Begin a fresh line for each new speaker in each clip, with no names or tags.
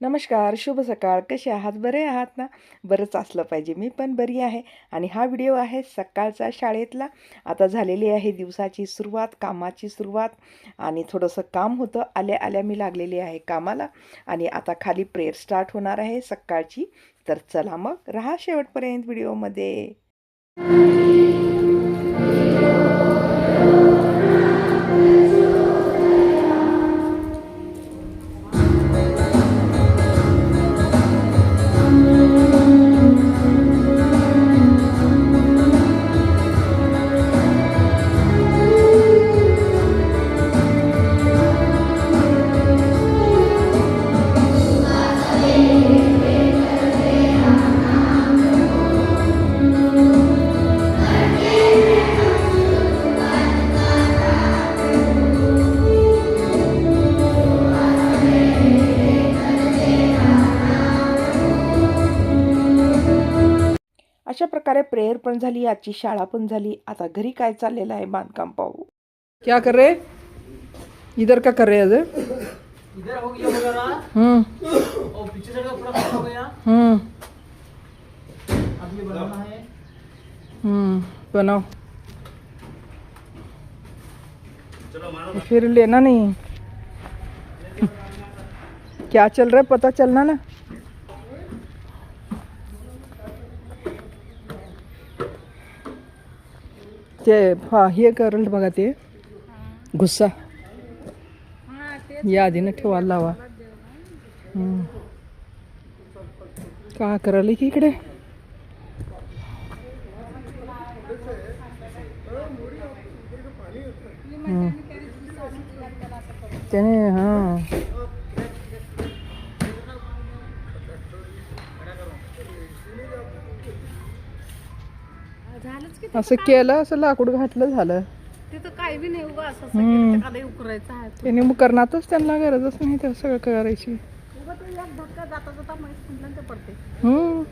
नमस्कार शुभ सकाळ. कसे आहात? बरे आहात ना? बरंच असलं पाहिजे. मी पण बरी आहे. आणि हा व्हिडिओ आहे सकाळचा शाळेतला. आता झालेली आहे दिवसाची सुरुवात कामाची सुरुवात. आणि थोडंसं काम होतं. आल्या आल्या मी लागलेली आहे कामाला. आणि आता खाली प्रेयर स्टार्ट होणार आहे सकाळची. तर चला मग राहा शेवटपर्यंत व्हिडिओमध्ये. प्रकारे प्रेयर पण झाली आजची शाळा पण झाली. आता घरी काय चाललेलं आहे बांधकाम पाहू. क्या कर रहे? इधर का कर रहे अजय
इधर हो गया
हम्म।
और पीछे साइड का पूरा खत्म हो गया।
हम्म।
अब ये बनाना है।
हम्म बनाओ। फिर लेना नहीं। क्या चल रहा है? पता चलना ना? ते हा हे करल बघा ते. गुस्सा. या आधीनं ठेवायला लावा. का करायला की इकडे? त्याने हां.
झालंच की
असं केलं असं लाकूड घातलं झालं.
तिथं काही बी नाही उगा असं
हम्म.
एखादा उकरायचा आहे
त्याने मग करणारच त्यांना गरजच नाही ते सगळं करायची.
उगा ते एक धक्का जाता जाता माहीत म्हटलं ते पडते.
हम्म.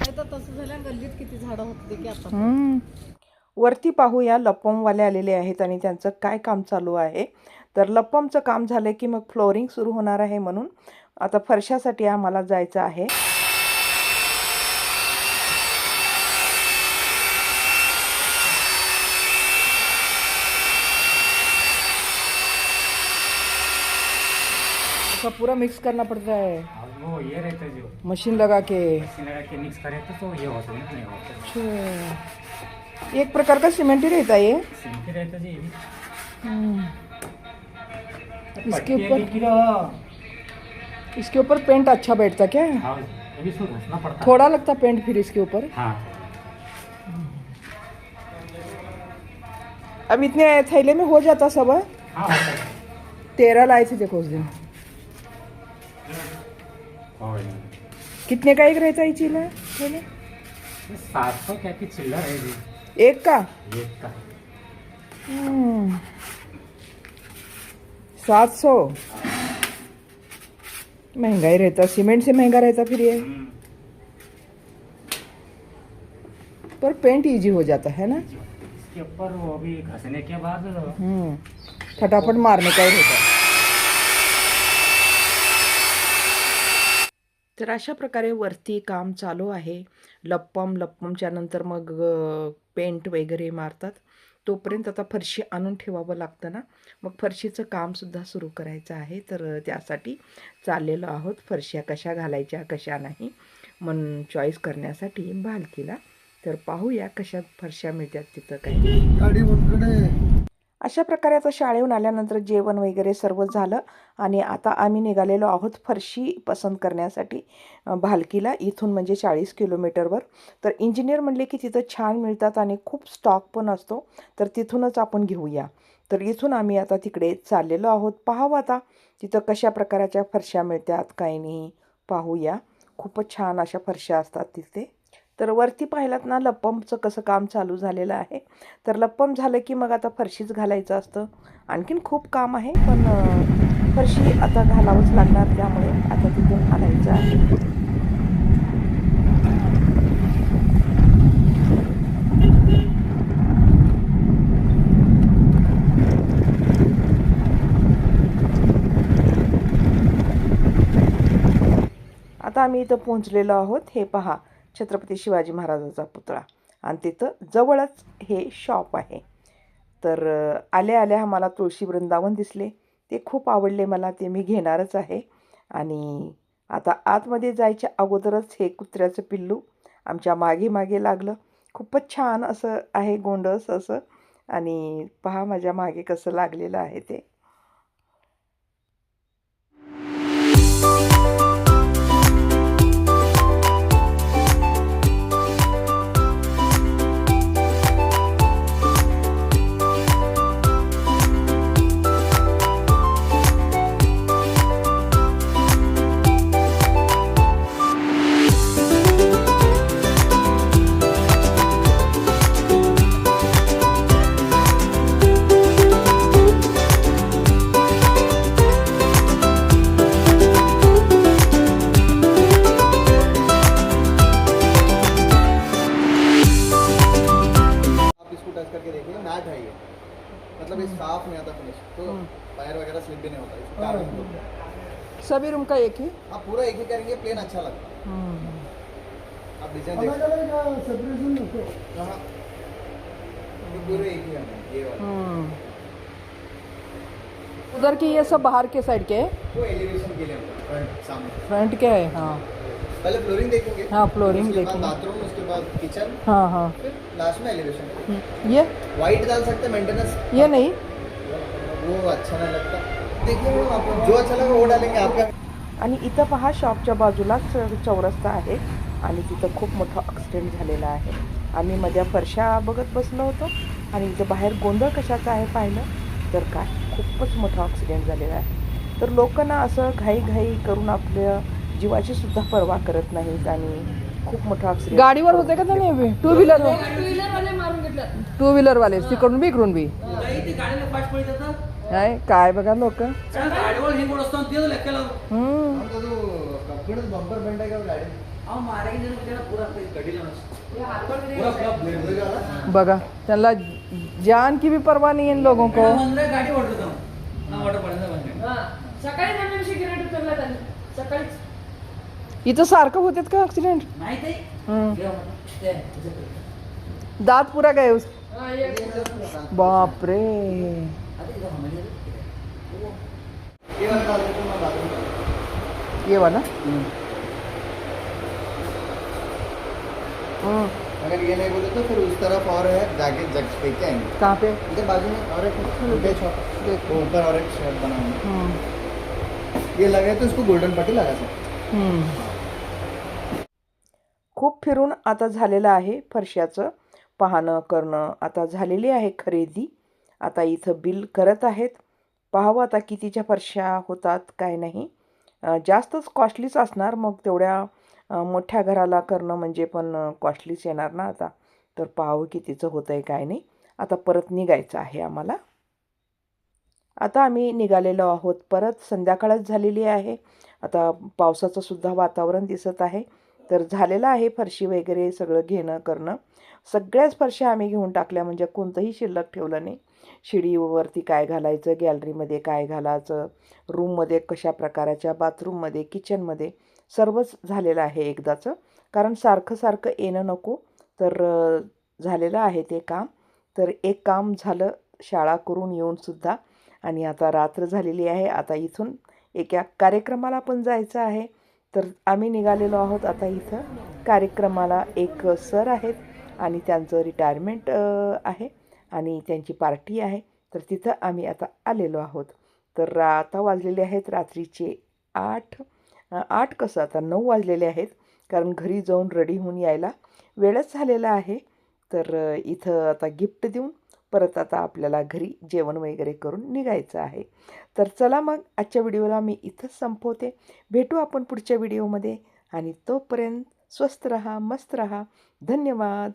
नाही तर तसं झालं गल्लीत किती झाडं होते की आता.
हम्म. वरती पाहूया लपमवाले आलेले आहेत आणि त्यांचं काय काम चालू आहे. तर लपमचं काम झालं की मग फ्लोरिंग सुरू होणार आहे म्हणून. आता फरशासाठी आम्हाला जायचं आहे. उसका पूरा मिक्स करना पड़ता है।
वो ये रहता है जो
मशीन लगा के।
इसी लगा के मिक्स करे तो, तो ये होता है नहीं होता
अच्छा। एक प्रकार का सीमेंट ही रहता है ये।
सिंपल रहता जी।
हम्म। इसके ऊपर इसके ऊपर पेंट अच्छा बैठता क्या?
हाँ पड़ता। है
थोड़ा लगता पेंट फिर इसके ऊपर।
हाँ।
अब इतने थैले में हो जाता सब
हाँ? होता
तेरह लाए थे देखो उस दिन।
और
कितने का एक रहता है चीला थैले
सात सौ क्या की चिल्लर है?
एक का?
ये का।
हम्म। सात सौ? महँगा ही रहता सीमेंट से महँगा रहता फिर ये। पर पेंट इजी हो जाता है ना?
इसके ऊपर वो अभी घसने के बाद
हम्म। फटाफट मारने का ही रहता। तर अशा प्रकारे वरती काम चालू आहे. लप्पम लप्पमच्या नंतर मग पेंट वगैरे मारतात. तोपर्यंत आता फरशी आणून ठेवावं लागतं ना. मग फरशीचं कामसुद्धा सुरू करायचं आहे. तर त्यासाठी चाललेलो आहोत. फरशा कशा घालायच्या कशा नाही मन चॉईस करण्यासाठी भालकीला तर पाहूया कशा फरशा मिळतात तिथं काही अशा प्रकारे आता शाळेहून आल्यानंतर जेवण वगैरे सर्व झालं आणि आता आम्ही निघालेलो आहोत फरशी पसंत करण्यासाठी भालकीला इथून म्हणजे चाळीस किलोमीटरवर. तर इंजिनियर म्हणले की तिथं छान मिळतात आणि खूप स्टॉक पण असतो तर तिथूनच आपण घेऊया. तर इथून आम्ही आता तिकडे चाललेलो आहोत. पाहावं आता तिथं कशा प्रकाराच्या फरशा मिळतात काही नाही. पाहूया. खूपच छान अशा फरशा असतात तिथे. तर वरती पाहिलात ना लप्पमचं कसं काम चालू झालेलं आहे. तर लप्पम झालं की मग आता फरशीच घालायचं असतं. आणखीन खूप काम आहे पण फरशी आता घालावंच लागणार त्यामुळे आता तिथून घालायचं आहे. आता आम्ही इथं पोहोचलेलो आहोत. हे पहा छत्रपती शिवाजी महाराजाचा पुतळा. आणि तिथं जवळच हे शॉप आहे. तर आल्या आल्या मला तुळशी वृंदावन दिसले. ते खूप आवडले मला ते मी घेणारच आहे. आणि आता आतमध्ये जायच्या अगोदरच हे कुत्र्याचं पिल्लू आमच्या मागे मागे लागलं. खूपच छान असं आहे गोंडस असं. आणि पहा माझ्या मागे कसं लागलेलं आहे ते.
स्लिप भी नहीं होता हैं।
सभी रूम का एक ही?
आप पूरा एक ही करेंगे प्लेन अच्छा लगता है। आप डिज़ाइन हैं हाँ। ये पूरे एक ही है ये वाला।
उधर की ये सब बाहर के साइड के? है
वो एलिवेशन के लिए फ्रंट सामने।
फ्रंट के है हाँ।
पहले फ्लोरिंग देखेंगे?
हाँ,
बाद
देखेंगे।
बाथरूम उसके बाद किचन
हाँ हाँ।
फिर लास्ट में एलिवेशन
ये?
व्हाइट डाल सकते हैं मेंटेनेंस
ये नहीं।
वो अच्छा नहीं लगता।
आणि इथं पहा शॉपच्या बाजूलाच चौरस्ता आहे आणि तिथं खूप मोठा ॲक्सिडेंट झालेला आहे. आम्ही मध्या फरशा बघत बसलो होतो आणि इथं बाहेर गोंधळ कशाचा आहे पाहिलं तर काय? खूपच मोठा ॲक्सिडेंट झालेला आहे. तर लोक ना असं घाईघाई करून आपल्या जीवाची सुद्धा पर्वा करत नाहीत आणि खूप मोठा ॲक्सिडेंट
गाडीवर होते का त्याने टू व्हीलर टू व्हीलर वाले तिकडून बी इकडून बी? नाही काय बघा लोक.
क्या
बघा त्यांना जान की भी परवाह नहीं है इन लोगों को इथं सारखं होतात का ऍक्सिडेंट दात पुरा उस बापरे.
ये वाला? डाल देते हैं, मैं बाथरूम डाल देता
ये वाला
हूँ। अगर ये नहीं बोले तो फिर उस तरफ और है जाके जग देख के आएंगे।
कहाँ पे?
इधर बाजू में और एक ऊपर और एक शॉप बना हुआ है
हम्म,
ये लगे तो इसको गोल्डन पट्टी लगा सकते
हम्म.
खूप फिरून आता झालेलं आहे फरशाचं पाहणं करणं आता झालेली आहे खरेदी. आता इथं बिल करत आहेत. पाहावं आता कितीच्या फरशा होतात काय नाही. जास्तच कॉस्टलीच असणार मग तेवढ्या मोठ्या घराला करणं म्हणजे पण कॉस्टलीच येणार ना आता. तर पाहावं कितीचं होतं आहे काय नाही. आता परत निघायचं आहे आम्हाला. आता आम्ही निघालेलो आहोत. परत संध्याकाळच झालेली आहे. आता पावसाचं सुद्धा वातावरण दिसत आहे. तर झालेलं आहे फरशी वगैरे सगळं घेणं करणं. सगळ्याच फरशा आम्ही घेऊन टाकल्या म्हणजे कोणतंही शिल्लक ठेवलं नाही. शिडीवरती काय घालायचं गॅलरीमध्ये काय घालायचं रूममध्ये कशा प्रकाराच्या बाथरूममध्ये किचनमध्ये सर्वच झालेलं आहे एकदाचं. कारण सारखं सारखं येणं नको. तर झालेलं आहे ते काम. तर एक काम झालं शाळा करून येऊनसुद्धा आणि आता रात्र झालेली आहे. आता इथून एका कार्यक्रमाला पण जायचं आहे. तर आम्ही निघालेलो आहोत आता इथं. कार्यक्रमाला एक सर आहेत आणि त्यांचं रिटायरमेंट आहे आणि त्यांची पार्टी आहे. तर तिथं आम्ही आता आलेलो आहोत. तर आता वाजलेले आहेत रात्रीचे आठ. आठ कसं आता? नऊ वाजलेले आहेत. कारण घरी जाऊन रेडी होऊन यायला वेळच झालेला आहे. तर इथं आता गिफ्ट देऊन परत आता आपल्याला घरी जेवण वगैरे करून निघायचं आहे. तर चला मग आजच्या व्हिडिओला मी इथंच संपवते. भेटू आपण पुढच्या व्हिडिओमध्ये. आणि तोपर्यंत स्वस्त रहा मस्त रहा. धन्यवाद.